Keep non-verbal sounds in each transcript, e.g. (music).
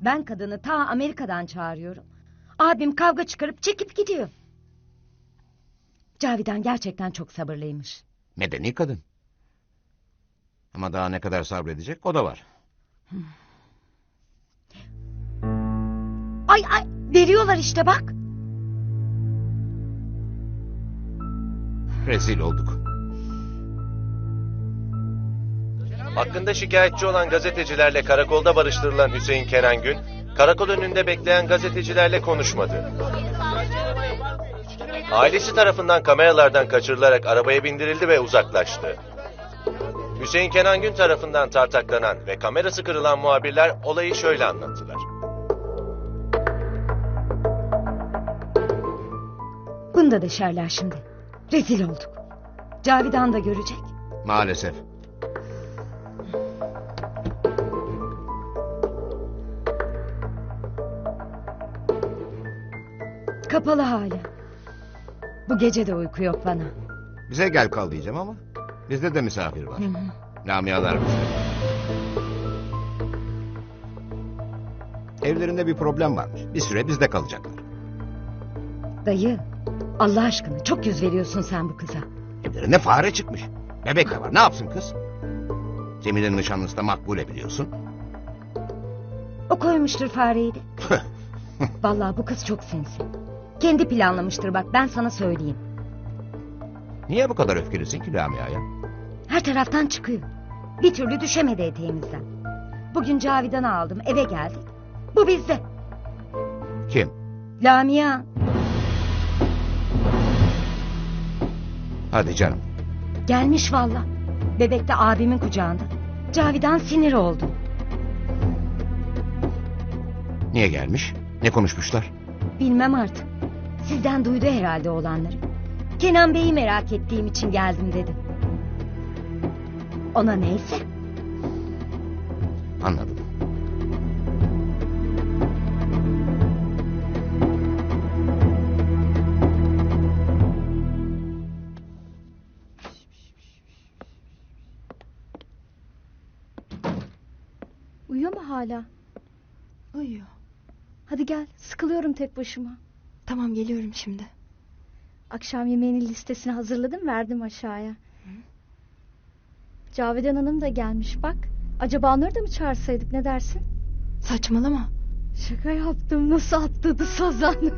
Ben kadını ta Amerika'dan çağırıyorum. Abim kavga çıkarıp çekip gidiyor. Cavidan gerçekten çok sabırlıymış. Medeni kadın. Ama daha ne kadar sabredecek o da var. Ay ay veriyorlar işte bak. Rezil olduk. Hakkında şikayetçi olan gazetecilerle karakolda barıştırılan Hüseyin Kenan Gün, karakol önünde bekleyen gazetecilerle konuşmadı. Ailesi tarafından kameralardan kaçırılarak arabaya bindirildi ve uzaklaştı. Hüseyin Kenan Gün tarafından tartaklanan ve kamerası kırılan muhabirler olayı şöyle anlattılar. Bunu da deşerler şimdi. Rezil olduk. Cavidan da görecek. Maalesef. Kapalı hala. Bu gece de uyku yok bana. Bize gel kal diyeceğim ama bizde de misafir var. Lamialar bizde. Evlerinde bir problem varmış. Bir süre bizde kalacaklar. Dayı Allah aşkına çok yüz veriyorsun sen bu kıza. Evlerinde fare çıkmış. Bebek de var. Ne yapsın kız? Cemile'nin nişanlısı da makbule biliyorsun. O koymuştur fareyi de. (laughs) Vallahi bu kız çok sinsi. Kendi planlamıştır bak ben sana söyleyeyim. Niye bu kadar öfkelisin ki Lamia'ya? Her taraftan çıkıyor. Bir türlü düşemedi eteğimizden. Bugün Cavidan'ı aldım eve geldik. Bu bizde. Kim? Lamia Hadi canım. gelmiş valla. Bebek de abimin kucağında. Cavidan sinir oldu. Niye gelmiş? Ne konuşmuşlar? Bilmem artık. Sizden duydu herhalde olanları. Kenan Bey'i merak ettiğim için geldim dedi. Ona neyse. Anladım. Uyuyor mu hala? Uyuyor. Hadi gel sıkılıyorum tek başıma. Tamam geliyorum şimdi. Akşam yemeğinin listesini hazırladım verdim aşağıya. Cavidan Hanım da gelmiş bak. Acaba Nur'u da mı çağırsaydık ne dersin? Saçmalama. Şaka yaptım nasıl atladı sazan. (laughs)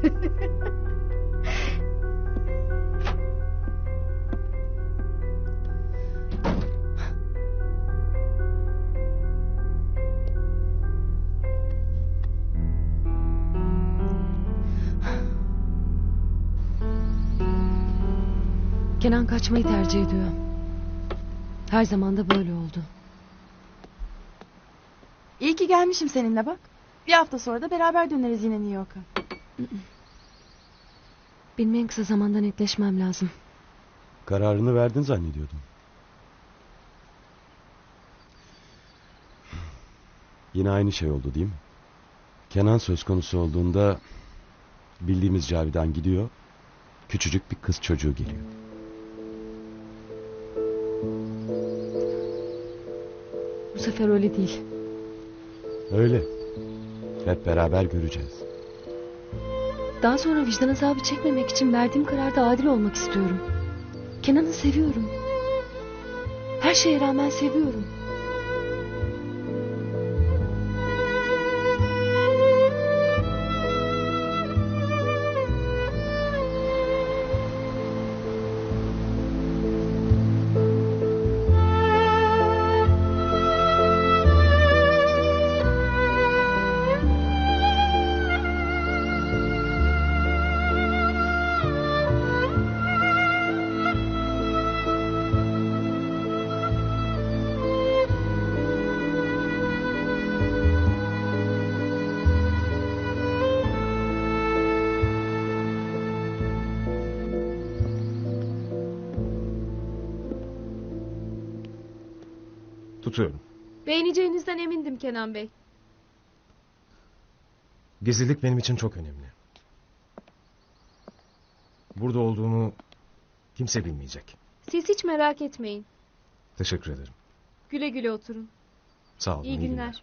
Kenan kaçmayı tercih ediyor. Her zaman da böyle oldu. İyi ki gelmişim seninle bak. Bir hafta sonra da beraber döneriz yine New York'a. Benim en kısa zamanda netleşmem lazım. Kararını verdin zannediyordum. Yine aynı şey oldu değil mi? Kenan söz konusu olduğunda bildiğimiz Cavidan gidiyor. Küçücük bir kız çocuğu geliyor. Bu sefer öyle değil. Öyle. Hep beraber göreceğiz. Daha sonra vicdan azabı çekmemek için verdiğim kararda adil olmak istiyorum. Kenan'ı seviyorum. Her şeye rağmen seviyorum. Tutuyorum. Beğeneceğinizden emindim Kenan Bey. Gizlilik benim için çok önemli. Burada olduğumu kimse bilmeyecek. Siz hiç merak etmeyin. Teşekkür ederim. Güle güle oturun. Sağ olun. İyi günler.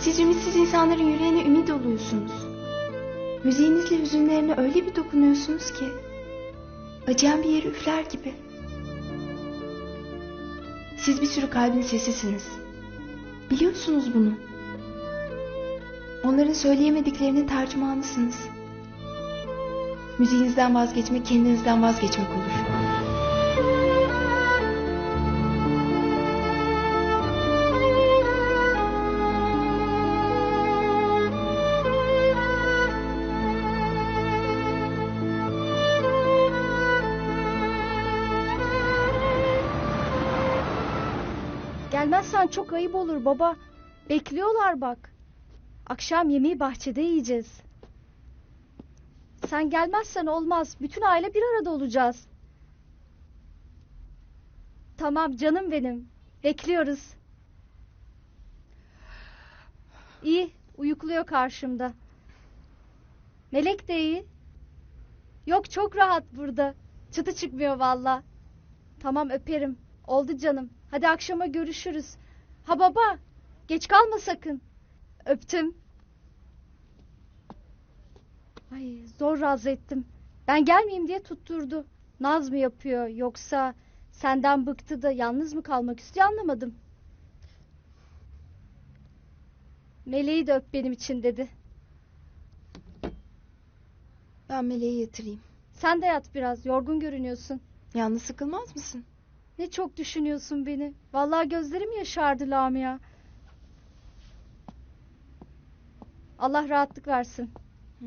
Siz ümitsiz insanların yüreğine ümit oluyorsunuz. Müziğinizle hüzünlerine öyle bir dokunuyorsunuz ki. Acıyan bir yeri üfler gibi. Siz bir sürü kalbin sesisiniz. Biliyorsunuz bunu. Onların söyleyemediklerinin tercümanısınız. Müziğinizden vazgeçmek kendinizden vazgeçmek olur. Gelmezsen çok ayıp olur baba. Bekliyorlar bak. Akşam yemeği bahçede yiyeceğiz. Sen gelmezsen olmaz. Bütün aile bir arada olacağız. Tamam canım benim. Bekliyoruz. İyi, uyukluyor karşımda. Melek de iyi. Yok çok rahat burada. Çıtı çıkmıyor valla. Tamam öperim. Oldu canım. Hadi akşama görüşürüz. Ha baba, geç kalma sakın. Öptüm. Ay zor razı ettim. Ben gelmeyeyim diye tutturdu. Naz mı yapıyor yoksa senden bıktı da yalnız mı kalmak istiyor anlamadım. Meleği de öp benim için dedi. Ben Meleği yatırayım. Sen de yat biraz yorgun görünüyorsun. Yalnız sıkılmaz mısın? Ne çok düşünüyorsun beni. Vallahi gözlerim yaşardı Lamia. Allah rahatlık versin. Hı.